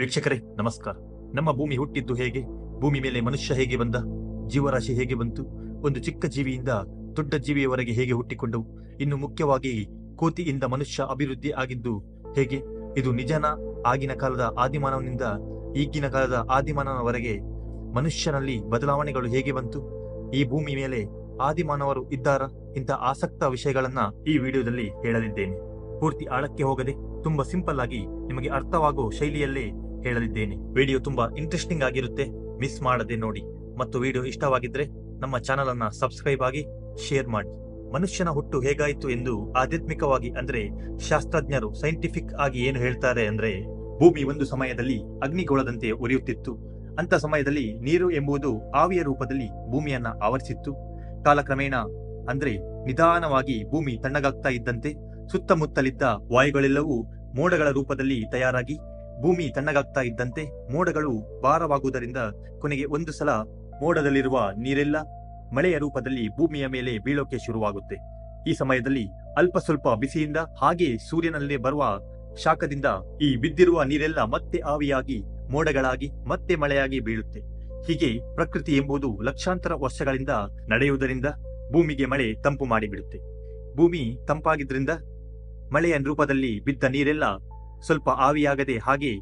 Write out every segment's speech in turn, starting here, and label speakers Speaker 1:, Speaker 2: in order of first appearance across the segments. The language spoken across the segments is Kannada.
Speaker 1: ವೀಕ್ಷಕರೇ, ನಮಸ್ಕಾರ. ನಮ್ಮ ಭೂಮಿ ಹುಟ್ಟಿದ್ದು ಹೇಗೆ? ಭೂಮಿ ಮೇಲೆ ಮನುಷ್ಯ ಹೇಗೆ ಬಂದ? ಜೀವರಾಶಿ ಹೇಗೆ ಬಂತು? ಒಂದು ಚಿಕ್ಕ ಜೀವಿಯಿಂದ ದೊಡ್ಡ ಜೀವಿಯವರೆಗೆ ಹೇಗೆ ಹುಟ್ಟಿಕೊಂಡವು? ಇನ್ನು ಮುಖ್ಯವಾಗಿ ಕೋತಿಯಿಂದ ಮನುಷ್ಯ ಅಭಿವೃದ್ಧಿ ಆಗಿದ್ದು ಹೇಗೆ? ಇದು ನಿಜನ? ಆಗಿನ ಕಾಲದ ಆದಿಮಾನವನಿಂದ ಈಗಿನ ಕಾಲದ ಆದಿಮಾನವರೆಗೆ ಮನುಷ್ಯನಲ್ಲಿ ಬದಲಾವಣೆಗಳು ಹೇಗೆ ಬಂತು? ಈ ಭೂಮಿ ಮೇಲೆ ಆದಿಮಾನವರು ಇದ್ದಾರಾ? ಇಂಥ ಆಸಕ್ತ ವಿಷಯಗಳನ್ನ ಈ ವಿಡಿಯೋದಲ್ಲಿ ಹೇಳಲಿದ್ದೇನೆ. ಪೂರ್ತಿ ಆಳಕ್ಕೆ ಹೋಗದೆ ತುಂಬಾ ಸಿಂಪಲ್ ಆಗಿ ನಿಮಗೆ ಅರ್ಥವಾಗೋ ಶೈಲಿಯಲ್ಲೇ ಹೇಳಲಿದ್ದೇನೆ. ವಿಡಿಯೋ ತುಂಬಾ ಇಂಟ್ರೆಸ್ಟಿಂಗ್ ಆಗಿರುತ್ತೆ. ಮಿಸ್ ಮಾಡದೆ ನೋಡಿ. ಮತ್ತು ವಿಡಿಯೋ ಇಷ್ಟವಾಗಿದ್ರೆ ನಮ್ಮ ಚಾನಲ್ ಅನ್ನ ಸಬ್ಸ್ಕ್ರೈಬ್ ಆಗಿ ಶೇರ್ ಮಾಡಿ. ಮನುಷ್ಯನ ಹುಟ್ಟು ಹೇಗಾಯಿತು ಎಂದು ಆಧ್ಯಾತ್ಮಿಕವಾಗಿ ಅಂದ್ರೆ ಶಾಸ್ತ್ರಜ್ಞರು ಸೈಂಟಿಫಿಕ್ ಆಗಿ ಏನು ಹೇಳ್ತಾರೆ ಅಂದ್ರೆ ಭೂಮಿ ಒಂದು ಸಮಯದಲ್ಲಿ ಅಗ್ನಿಗೋಳದಂತೆ ಉರಿಯುತ್ತಿತ್ತು. ಅಂತ ಸಮಯದಲ್ಲಿ ನೀರು ಎಂಬುದು ಆವಿಯ ರೂಪದಲ್ಲಿ ಭೂಮಿಯನ್ನ ಆವರಿಸಿತ್ತು. ಕಾಲಕ್ರಮೇಣ ಅಂದ್ರೆ ನಿಧಾನವಾಗಿ ಭೂಮಿ ತಣ್ಣಗಾಗ್ತಾ ಇದ್ದಂತೆ ಸುತ್ತಮುತ್ತಲಿದ್ದ ವಾಯುಗಳೆಲ್ಲವೂ ಮೋಡಗಳ ರೂಪದಲ್ಲಿ ತಯಾರಾಗಿ ಭೂಮಿ ತಣ್ಣಗಾಗ್ತಾ ಇದ್ದಂತೆ ಮೋಡಗಳು ಭಾರವಾಗುವುದರಿಂದ ಕೊನೆಗೆ ಒಂದು ಸಲ ಮೋಡದಲ್ಲಿರುವ ನೀರೆಲ್ಲ ಮಳೆಯ ರೂಪದಲ್ಲಿ ಭೂಮಿಯ ಮೇಲೆ ಬೀಳೋಕೆ ಶುರುವಾಗುತ್ತೆ. ಈ ಸಮಯದಲ್ಲಿ ಅಲ್ಪ ಸ್ವಲ್ಪ ಬಿಸಿಯಿಂದ ಹಾಗೆ ಸೂರ್ಯನಲ್ಲೇ ಬರುವ ಶಾಖದಿಂದ ಈ ಬಿದ್ದಿರುವ ನೀರೆಲ್ಲ ಮತ್ತೆ ಆವಿಯಾಗಿ, ಮೋಡಗಳಾಗಿ, ಮತ್ತೆ ಮಳೆಯಾಗಿ ಬೀಳುತ್ತೆ. ಹೀಗೆ ಪ್ರಕೃತಿ ಎಂಬುದು ಲಕ್ಷಾಂತರ ವರ್ಷಗಳಿಂದ ನಡೆಯುವುದರಿಂದ ಭೂಮಿಗೆ ಮಳೆ ತಂಪು ಮಾಡಿಬಿಡುತ್ತೆ. ಭೂಮಿ ತಂಪಾಗಿದ್ದರಿಂದ ಮಳೆಯ ರೂಪದಲ್ಲಿ ಬಿದ್ದ ನೀರೆಲ್ಲ ಸ್ವಲ್ಪ ಆವಿಯಾಗದೆ ಹಾಗೆ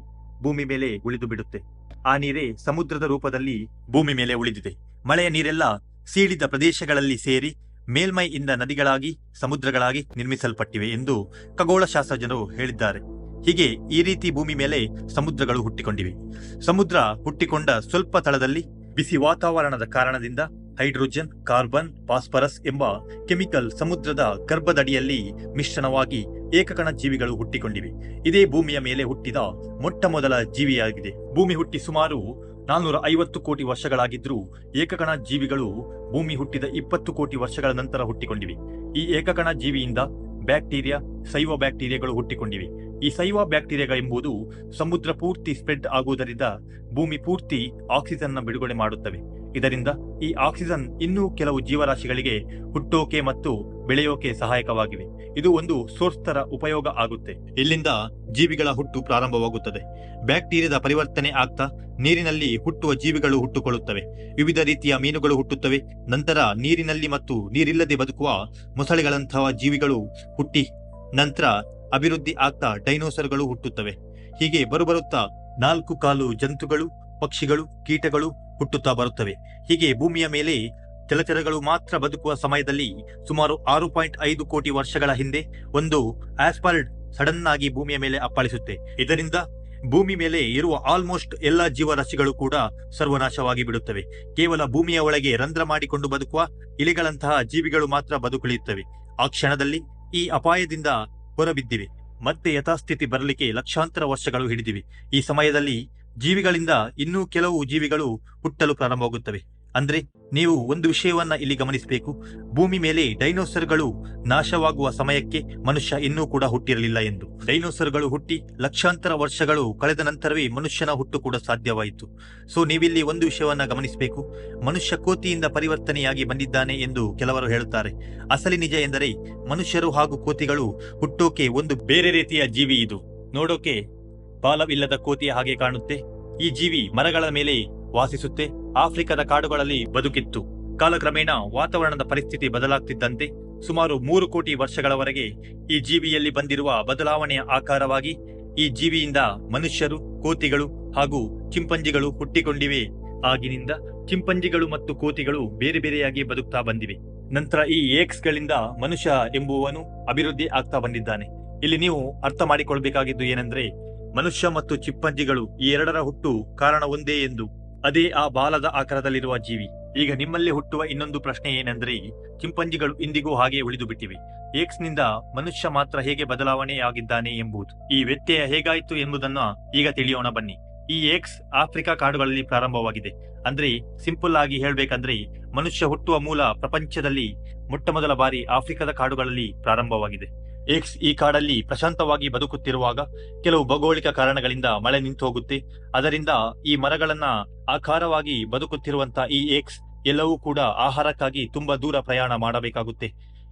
Speaker 1: ಭೂಮಿ ಮೇಲೆ ಉಳಿದು ಬಿಡುತ್ತೆ. ಆ ನೀರೇ ಸಮುದ್ರದ ರೂಪದಲ್ಲಿ ಭೂಮಿ ಮೇಲೆ ಉಳಿದಿದೆ. ಮಳೆಯ ನೀರೆಲ್ಲ ಸೀಳಿದ ಪ್ರದೇಶಗಳಲ್ಲಿ ಸೇರಿ ಮೇಲ್ಮೈಯಿಂದ ನದಿಗಳಾಗಿ, ಸಮುದ್ರಗಳಾಗಿ ನಿರ್ಮಿಸಲ್ಪಟ್ಟಿವೆ ಎಂದು ಖಗೋಳಶಾಸ್ತ್ರಜ್ಞರು ಹೇಳಿದ್ದಾರೆ. ಹೀಗೆ ಈ ರೀತಿ ಭೂಮಿ ಮೇಲೆ ಸಮುದ್ರಗಳು ಹುಟ್ಟಿಕೊಂಡಿವೆ. ಸಮುದ್ರ ಹುಟ್ಟಿಕೊಂಡ ಸ್ವಲ್ಪ ತಳದಲ್ಲಿ ಬಿಸಿ ವಾತಾವರಣದ ಕಾರಣದಿಂದ ಹೈಡ್ರೋಜನ್, ಕಾರ್ಬನ್, ಫಾಸ್ಫರಸ್ ಎಂಬ ಕೆಮಿಕಲ್ ಸಮುದ್ರದ ಗರ್ಭದಡಿಯಲ್ಲಿ ಮಿಶ್ರಣವಾಗಿ ಏಕಕಣ ಜೀವಿಗಳು ಹುಟ್ಟಿಕೊಂಡಿವೆ. ಇದೇ ಭೂಮಿಯ ಮೇಲೆ ಹುಟ್ಟಿದ ಮೊಟ್ಟ ಮೊದಲ ಜೀವಿಯಾಗಿದೆ. ಭೂಮಿ ಹುಟ್ಟಿ ಸುಮಾರು ನಾನ್ನೂರ ಐವತ್ತು ಕೋಟಿ ವರ್ಷಗಳಾಗಿದ್ದರೂ ಏಕಕಣ ಜೀವಿಗಳು ಭೂಮಿ ಹುಟ್ಟಿದ ಇಪ್ಪತ್ತು ಕೋಟಿ ವರ್ಷಗಳ ನಂತರ ಹುಟ್ಟಿಕೊಂಡಿವೆ. ಈ ಏಕಕಣ ಜೀವಿಯಿಂದ ಬ್ಯಾಕ್ಟೀರಿಯಾ ಸೈವ ಬ್ಯಾಕ್ಟೀರಿಯಾಗಳು ಹುಟ್ಟಿಕೊಂಡಿವೆ. ಈ ಸೈವ ಬ್ಯಾಕ್ಟೀರಿಯಾಗಳು ಎಂಬುದು ಸಮುದ್ರ ಪೂರ್ತಿ ಸ್ಪ್ರೆಡ್ ಆಗುವುದರಿಂದ ಭೂಮಿ ಪೂರ್ತಿ ಆಕ್ಸಿಜನ್ನ ಬಿಡುಗಡೆ ಮಾಡುತ್ತವೆ. ಇದರಿಂದ ಈ ಆಕ್ಸಿಜನ್ ಇನ್ನೂ ಕೆಲವು ಜೀವರಾಶಿಗಳಿಗೆ ಹುಟ್ಟೋಕೆ ಮತ್ತು ಬೆಳೆಯೋಕೆ ಸಹಾಯಕವಾಗಿವೆ. ಇದು ಒಂದು ಸೋರ್ಸ್ ತರ ಉಪಯೋಗ ಆಗುತ್ತೆ. ಇಲ್ಲಿಂದ ಜೀವಿಗಳ ಹುಟ್ಟು ಪ್ರಾರಂಭವಾಗುತ್ತದೆ. ಬ್ಯಾಕ್ಟೀರಿಯಾದ ಪರಿವರ್ತನೆ ಆಗ್ತಾ ನೀರಿನಲ್ಲಿ ಹುಟ್ಟುವ ಜೀವಿಗಳು ಹುಟ್ಟುಕೊಳ್ಳುತ್ತವೆ. ವಿವಿಧ ರೀತಿಯ ಮೀನುಗಳು ಹುಟ್ಟುತ್ತವೆ. ನಂತರ ನೀರಿನಲ್ಲಿ ಮತ್ತು ನೀರಿಲ್ಲದೆ ಬದುಕುವ ಮೊಸಳೆಗಳಂತಹ ಜೀವಿಗಳು ಹುಟ್ಟಿ ನಂತರ ಅಭಿವೃದ್ಧಿ ಆಗ್ತಾ ಡೈನೋಸರ್ಗಳು ಹುಟ್ಟುತ್ತವೆ. ಹೀಗೆ ಬರುಬರುತ್ತಾ ನಾಲ್ಕು ಕಾಲು ಜಂತುಗಳು ಪಕ್ಷಿಗಳು, ಕೀಟಗಳು ಹುಟ್ಟುತ್ತಾ ಬರುತ್ತವೆ. ಹೀಗೆ ಭೂಮಿಯ ಮೇಲೆ ಜಲಚರಗಳು ಮಾತ್ರ ಬದುಕುವ ಸಮಯದಲ್ಲಿ ಸುಮಾರು ಆರು ಪಾಯಿಂಟ್ ಐದು ಕೋಟಿ ವರ್ಷಗಳ ಹಿಂದೆ ಒಂದು ಆಸ್ಪರ್ಡ್ ಸಡನ್ ಆಗಿ ಭೂಮಿಯ ಮೇಲೆ ಅಪ್ಪಳಿಸುತ್ತೆ. ಇದರಿಂದ ಭೂಮಿ ಮೇಲೆ ಇರುವ ಆಲ್ಮೋಸ್ಟ್ ಎಲ್ಲಾ ಜೀವರಾಶಿಗಳು ಕೂಡ ಸರ್ವನಾಶವಾಗಿ ಬಿಡುತ್ತವೆ. ಕೇವಲ ಭೂಮಿಯ ಒಳಗೆ ರಂಧ್ರ ಮಾಡಿಕೊಂಡು ಬದುಕುವ ಇಲಿಗಳಂತಹ ಜೀವಿಗಳು ಮಾತ್ರ ಬದುಕುಳಿಯುತ್ತವೆ. ಆ ಕ್ಷಣದಲ್ಲಿ ಈ ಅಪಾಯದಿಂದ ಹೊರಬಿದ್ದಿವೆ. ಮತ್ತೆ ಯಥಾಸ್ಥಿತಿ ಬರಲಿಕ್ಕೆ ಲಕ್ಷಾಂತರ ವರ್ಷಗಳು ಹಿಡಿದಿವೆ. ಈ ಸಮಯದಲ್ಲಿ ಜೀವಿಗಳಿಂದ ಇನ್ನೂ ಕೆಲವು ಜೀವಿಗಳು ಹುಟ್ಟಲು ಪ್ರಾರಂಭವಾಗುತ್ತವೆ. ಅಂದ್ರೆ ನೀವು ಒಂದು ವಿಷಯವನ್ನ ಇಲ್ಲಿ ಗಮನಿಸಬೇಕು. ಭೂಮಿ ಮೇಲೆ ಡೈನೋಸರ್ಗಳು ನಾಶವಾಗುವ ಸಮಯಕ್ಕೆ ಮನುಷ್ಯ ಇನ್ನೂ ಕೂಡ ಹುಟ್ಟಿರಲಿಲ್ಲ ಎಂದು. ಡೈನೋಸರ್ಗಳು ಹುಟ್ಟಿ ಲಕ್ಷಾಂತರ ವರ್ಷಗಳು ಕಳೆದ ನಂತರವೇ ಮನುಷ್ಯನ ಹುಟ್ಟು ಕೂಡ ಸಾಧ್ಯವಾಯಿತು. ಸೊ ನೀವಿಲ್ಲಿ ಒಂದು ವಿಷಯವನ್ನ ಗಮನಿಸಬೇಕು. ಮನುಷ್ಯ ಕೋತಿಯಿಂದ ಪರಿವರ್ತನೆಯಾಗಿ ಬಂದಿದ್ದಾನೆ ಎಂದು ಕೆಲವರು ಹೇಳುತ್ತಾರೆ. ಅಸಲಿ ನಿಜ ಎಂದರೆ ಮನುಷ್ಯರು ಹಾಗೂ ಕೋತಿಗಳು ಹುಟ್ಟೋಕೆ ಒಂದು ಬೇರೆ ರೀತಿಯ ಜೀವಿ ಇದು. ನೋಡೋಕೆ ಬಾಲವಿಲ್ಲದ ಕೋತಿಯ ಹಾಗೆ ಕಾಣುತ್ತೆ. ಈ ಜೀವಿ ಮರಗಳ ಮೇಲೆ ವಾಸಿಸುತ್ತೆ. ಆಫ್ರಿಕಾದ ಕಾಡುಗಳಲ್ಲಿ ಬದುಕಿತ್ತು. ಕಾಲಕ್ರಮೇಣ ವಾತಾವರಣದ ಪರಿಸ್ಥಿತಿ ಬದಲಾಗ್ತಿದ್ದಂತೆ ಸುಮಾರು ಮೂರು ಕೋಟಿ ವರ್ಷಗಳವರೆಗೆ ಈ ಜೀವಿಯಲ್ಲಿ ಬಂದಿರುವ ಬದಲಾವಣೆಯ ಆಕಾರವಾಗಿ ಈ ಜೀವಿಯಿಂದ ಮನುಷ್ಯರು, ಕೋತಿಗಳು ಹಾಗೂ ಚಿಂಪಂಜಿಗಳು ಹುಟ್ಟಿಕೊಂಡಿವೆ. ಆಗಿನಿಂದ ಚಿಂಪಂಜಿಗಳು ಮತ್ತು ಕೋತಿಗಳು ಬೇರೆ ಬೇರೆಯಾಗಿ ಬದುಕ್ತಾ ಬಂದಿವೆ. ನಂತರ ಈ ಏಕ್ಸ್ ಗಳಿಂದ ಮನುಷ್ಯ ಎಂಬುವನು ಅಭಿವೃದ್ಧಿ ಆಗ್ತಾ ಬಂದಿದ್ದಾನೆ. ಇಲ್ಲಿ ನೀವು ಅರ್ಥ ಮಾಡಿಕೊಳ್ಬೇಕಾಗಿದ್ದು ಏನೆಂದ್ರೆ ಮನುಷ್ಯ ಮತ್ತು ಚಿಪ್ಪಂಜಿಗಳು ಈ ಎರಡರ ಹುಟ್ಟು ಕಾರಣ ಒಂದೇ ಎಂದು. ಅದೇ ಆ ಬಾಲದ ಆಕಾರದಲ್ಲಿರುವ ಜೀವಿ. ಈಗ ನಿಮ್ಮಲ್ಲಿ ಹುಟ್ಟುವ ಇನ್ನೊಂದು ಪ್ರಶ್ನೆ ಏನೆಂದರೆ, ಚಿಂಪಂಜಿಗಳು ಇಂದಿಗೂ ಹಾಗೆ ಉಳಿದು ಬಿಟ್ಟಿವೆ. ಏಕ್ಸ್ನಿಂದ ಮನುಷ್ಯ ಮಾತ್ರ ಹೇಗೆ ಬದಲಾವಣೆಯಾಗಿದ್ದಾನೆ ಎಂಬುದು. ಈ ವ್ಯತ್ಯಯ ಹೇಗಾಯಿತು ಎಂಬುದನ್ನ ಈಗ ತಿಳಿಯೋಣ ಬನ್ನಿ. ಈ ಏಕ್ಸ್ ಆಫ್ರಿಕಾ ಕಾಡುಗಳಲ್ಲಿ ಪ್ರಾರಂಭವಾಗಿದೆ. ಅಂದ್ರೆ ಸಿಂಪಲ್ ಆಗಿ ಹೇಳ್ಬೇಕಂದ್ರೆ, ಮನುಷ್ಯ ಹುಟ್ಟುವ ಮೂಲ ಪ್ರಪಂಚದಲ್ಲಿ ಮೊಟ್ಟಮೊದಲ ಬಾರಿ ಆಫ್ರಿಕಾದ ಕಾಡುಗಳಲ್ಲಿ ಪ್ರಾರಂಭವಾಗಿದೆ. ಏಕ್ಸ್ ಈ ಕಾಡಲ್ಲಿ ಪ್ರಶಾಂತವಾಗಿ ಬದುಕುತ್ತಿರುವಾಗ ಕೆಲವು ಭೌಗೋಳಿಕ ಕಾರಣಗಳಿಂದ ಮಳೆ ನಿಂತು ಹೋಗುತ್ತೆ ಅದರಿಂದ ಈ ಮರಗಳನ್ನ ಆಕಾರವಾಗಿ ಬದುಕುತ್ತಿರುವಂತ ಈ ಏಕ್ಸ್ ಎಲ್ಲವೂ ಕೂಡ ಆಹಾರಕ್ಕಾಗಿ ತುಂಬಾ ದೂರ ಪ್ರಯಾಣ ಮಾಡಬೇಕಾಗುತ್ತೆ.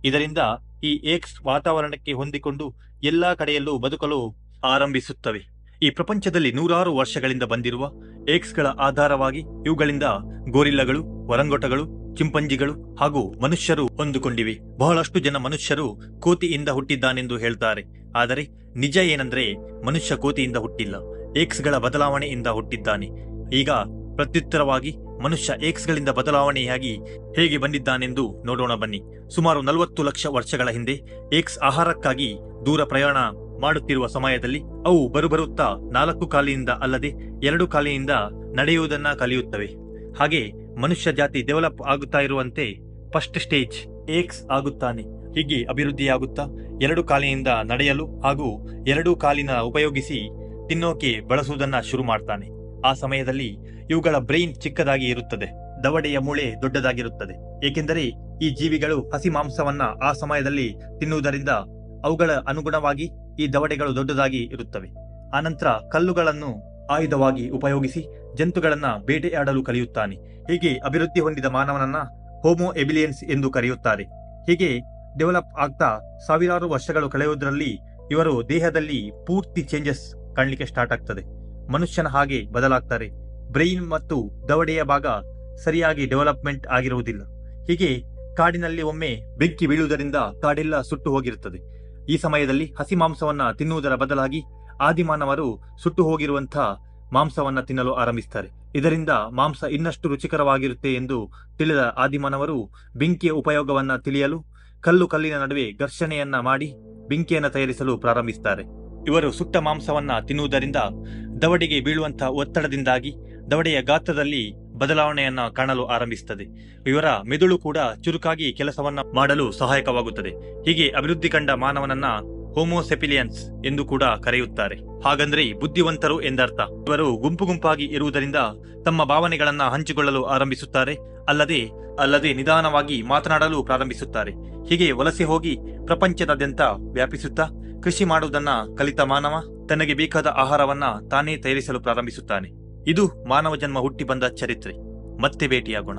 Speaker 1: ಇದರಿಂದ ಈ ಏಕ್ಸ್ ವಾತಾವರಣಕ್ಕೆ ಹೊಂದಿಕೊಂಡು ಎಲ್ಲಾ ಕಡೆಯಲ್ಲೂ ಬದುಕಲು ಆರಂಭಿಸುತ್ತವೆ. ಈ ಪ್ರಪಂಚದಲ್ಲಿ ನೂರಾರು ವರ್ಷಗಳಿಂದ ಬಂದಿರುವ ಏಕ್ಸ್ಗಳ ಆಧಾರವಾಗಿ ಇವುಗಳಿಂದ ಗೋರಿಲ್ಲಗಳು, ವರಂಗೊಟಗಳು ಚಿಂಪಂಜಿಗಳು ಹಾಗೂ ಮನುಷ್ಯರು ಹೊಂದಿಕೊಂಡಿವೆ. ಬಹಳಷ್ಟು ಜನ ಮನುಷ್ಯರು ಕೋತಿಯಿಂದ ಹುಟ್ಟಿದ್ದಾನೆಂದು ಹೇಳ್ತಾರೆ. ಆದರೆ ನಿಜ ಏನಂದ್ರೆ ಮನುಷ್ಯ ಕೋತಿಯಿಂದ ಹುಟ್ಟಿಲ್ಲ. ಏಕ್ಸ್ಗಳ ಬದಲಾವಣೆಯಿಂದ ಹುಟ್ಟಿದ್ದಾನೆ. ಈಗ ಪ್ರತ್ಯುತ್ತರವಾಗಿ ಮನುಷ್ಯ ಏಕ್ಸ್ಗಳಿಂದ ಬದಲಾವಣೆಯಾಗಿ ಹೇಗೆ ಬಂದಿದ್ದಾನೆಂದು ನೋಡೋಣ ಬನ್ನಿ. ಸುಮಾರು ನಲವತ್ತು ಲಕ್ಷ ವರ್ಷಗಳ ಹಿಂದೆ ಏಕ್ಸ್ ಆಹಾರಕ್ಕಾಗಿ ದೂರ ಪ್ರಯಾಣ ಮಾಡುತ್ತಿರುವ ಸಮಯದಲ್ಲಿ ಅವು ಬರುಬರುತ್ತಾ ನಾಲ್ಕು ಕಾಲಿನಿಂದ ಅಲ್ಲದೆ ಎರಡು ಕಾಲಿನಿಂದ ನಡೆಯುವುದನ್ನ ಕಲಿಯುತ್ತವೆ. ಹಾಗೆ ಮನುಷ್ಯ ಜಾತಿ ಡೆವಲಪ್ ಆಗುತ್ತಾ ಇರುವಂತೆ ಫಸ್ಟ್ ಸ್ಟೇಜ್ ಏಕ್ಸ್ ಆಗುತ್ತಾನೆ. ಹೀಗೆ ಅಭಿವೃದ್ಧಿಯಾಗುತ್ತಾ ಎರಡು ಕಾಲಿನಿಂದ ನಡೆಯಲು ಹಾಗೂ ಎರಡು ಕಾಲಿನ ಉಪಯೋಗಿಸಿ ತಿನ್ನೋಕೆ ಬಳಸುವುದನ್ನ ಶುರು ಮಾಡ್ತಾನೆ. ಆ ಸಮಯದಲ್ಲಿ ಇವುಗಳ ಬ್ರೈನ್ ಚಿಕ್ಕದಾಗಿ ಇರುತ್ತದೆ. ದವಡೆಯ ಮೂಳೆ ದೊಡ್ಡದಾಗಿರುತ್ತದೆ. ಏಕೆಂದರೆ ಈ ಜೀವಿಗಳು ಹಸಿ ಮಾಂಸವನ್ನ ಆ ಸಮಯದಲ್ಲಿ ತಿನ್ನುವುದರಿಂದ ಅವುಗಳ ಅನುಗುಣವಾಗಿ ಈ ದವಡೆಗಳು ದೊಡ್ಡದಾಗಿ ಇರುತ್ತವೆ. ಆನಂತರ ಕಲ್ಲುಗಳನ್ನು ಆಯುಧವಾಗಿ ಉಪಯೋಗಿಸಿ ಜಂತುಗಳನ್ನ ಬೇಟೆಯಾಡಲು ಕಲಿಯುತ್ತಾನೆ ಹೀಗೆ ಅಭಿವೃದ್ಧಿ ಹೊಂದಿದ ಮಾನವನನ್ನ ಹೋಮೋ ಎಬಿಲಿಯನ್ಸ್ ಎಂದು ಕರೆಯುತ್ತಾರೆ. ಹೀಗೆ ಡೆವಲಪ್ ಆಗ್ತಾ ಸಾವಿರಾರು ವರ್ಷಗಳು ಕಳೆಯುವುದರಲ್ಲಿ ಇವರು ದೇಹದಲ್ಲಿ ಪೂರ್ತಿ ಚೇಂಜಸ್ ಕಾಣಲಿಕ್ಕೆ ಸ್ಟಾರ್ಟ್ ಆಗ್ತದೆ. ಮನುಷ್ಯನ ಹಾಗೆ ಬದಲಾಗ್ತಾರೆ. ಬ್ರೈನ್ ಮತ್ತು ದವಡೆಯ ಭಾಗ ಸರಿಯಾಗಿ ಡೆವಲಪ್ಮೆಂಟ್ ಆಗಿರುವುದಿಲ್ಲ. ಹೀಗೆ ಕಾಡಿನಲ್ಲಿ ಒಮ್ಮೆ ಬೆಂಕಿ ಬೀಳುವುದರಿಂದ ಕಾಡೆಲ್ಲ ಸುಟ್ಟು ಹೋಗಿರುತ್ತದೆ. ಈ ಸಮಯದಲ್ಲಿ ಹಸಿ ಮಾಂಸವನ್ನ ತಿನ್ನುವುದರ ಬದಲಾಗಿ ಆದಿಮಾನವರು ಸುಟ್ಟು ಹೋಗಿರುವಂಥ ಮಾಂಸವನ್ನ ತಿನ್ನಲು ಆರಂಭಿಸ್ತಾರೆ. ಇದರಿಂದ ಮಾಂಸ ಇನ್ನಷ್ಟು ರುಚಿಕರವಾಗಿರುತ್ತೆ ಎಂದು ತಿಳಿದ ಆದಿಮಾನವರು ಬೆಂಕಿಯ ಉಪಯೋಗವನ್ನ ತಿಳಿಯಲು ಕಲ್ಲು ಕಲ್ಲಿನ ನಡುವೆ ಘರ್ಷಣೆಯನ್ನ ಮಾಡಿ ಬೆಂಕಿಯನ್ನು ತಯಾರಿಸಲು ಪ್ರಾರಂಭಿಸ್ತಾರೆ. ಇವರು ಸುಟ್ಟ ಮಾಂಸವನ್ನ ತಿನ್ನುವುದರಿಂದ ದವಡೆಗೆ ಬೀಳುವಂತಹ ಒತ್ತಡದಿಂದಾಗಿ ದವಡೆಯ ಗಾತ್ರದಲ್ಲಿ ಬದಲಾವಣೆಯನ್ನ ಕಾಣಲು ಆರಂಭಿಸುತ್ತದೆ ಇವರ ಮೆದುಳು ಕೂಡ ಚುರುಕಾಗಿ ಕೆಲಸವನ್ನ ಮಾಡಲು ಸಹಾಯಕವಾಗುತ್ತದೆ. ಹೀಗೆ ಅಭಿವೃದ್ಧಿ ಕಂಡ ಮಾನವನನ್ನ ಹೋಮೋಸೆಪಿಲಿಯನ್ಸ್ ಎಂದು ಕೂಡ ಕರೆಯುತ್ತಾರೆ. ಹಾಗಂದ್ರೆ ಬುದ್ಧಿವಂತರು ಎಂದರ್ಥ. ಇವರು ಗುಂಪು ಗುಂಪಾಗಿ ಇರುವುದರಿಂದ ತಮ್ಮ ಭಾವನೆಗಳನ್ನ ಹಂಚಿಕೊಳ್ಳಲು ಆರಂಭಿಸುತ್ತಾರೆ, ಅಲ್ಲದೆ ಅಲ್ಲದೆ ನಿಧಾನವಾಗಿ ಮಾತನಾಡಲು ಪ್ರಾರಂಭಿಸುತ್ತಾರೆ. ಹೀಗೆ ವಲಸೆ ಹೋಗಿ ಪ್ರಪಂಚದಾದ್ಯಂತ ವ್ಯಾಪಿಸುತ್ತಾ ಕೃಷಿ ಮಾಡುವುದನ್ನ ಕಲಿತ ಮಾನವ ತನಗೆ ಬೇಕಾದ ಆಹಾರವನ್ನ ತಾನೇ ತಯಾರಿಸಲು ಪ್ರಾರಂಭಿಸುತ್ತಾನೆ. ಇದು ಮಾನವ ಜನ್ಮ ಹುಟ್ಟಿ ಬಂದ ಚರಿತ್ರೆ. ಮತ್ತೆ ಭೇಟಿಯಾಗೋಣ.